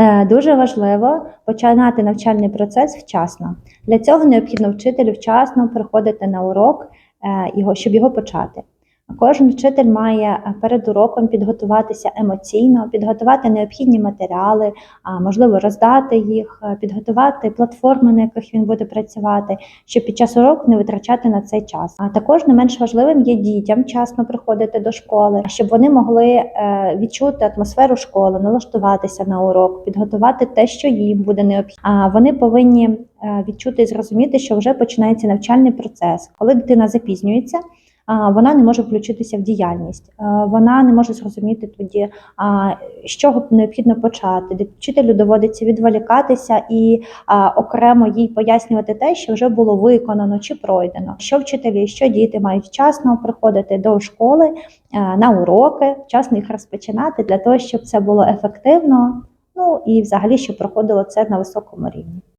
Е, Дуже важливо починати навчальний процес вчасно. Для цього необхідно вчителю вчасно приходити на урок, е, щоб його почати. Кожен вчитель має е, перед уроком підготуватися емоційно, підготувати необхідні матеріали, можливо, роздати їх, е, підготувати платформи, на яких він буде працювати, щоб під час уроку не витрачати на цей час. А також не менш важливим є дітям вчасно приходити до школи, щоб вони могли е, відчути атмосферу школи, налаштуватися на урок, підготувати те, що їм буде необхідно. А вони повинні відчути і зрозуміти, що вже починається навчальний процес. Коли дитина запізнюється, вона не може включитися в діяльність, вона не може зрозуміти тоді, з чого необхідно почати. Вчителю доводиться відволікатися і окремо їй пояснювати те, що вже було виконано чи пройдено. Що вчителі, що діти мають вчасно приходити до школи на уроки, вчасно їх розпочинати для того, щоб це було ефективно. Ну і взагалі, щоб проходило це на високому рівні.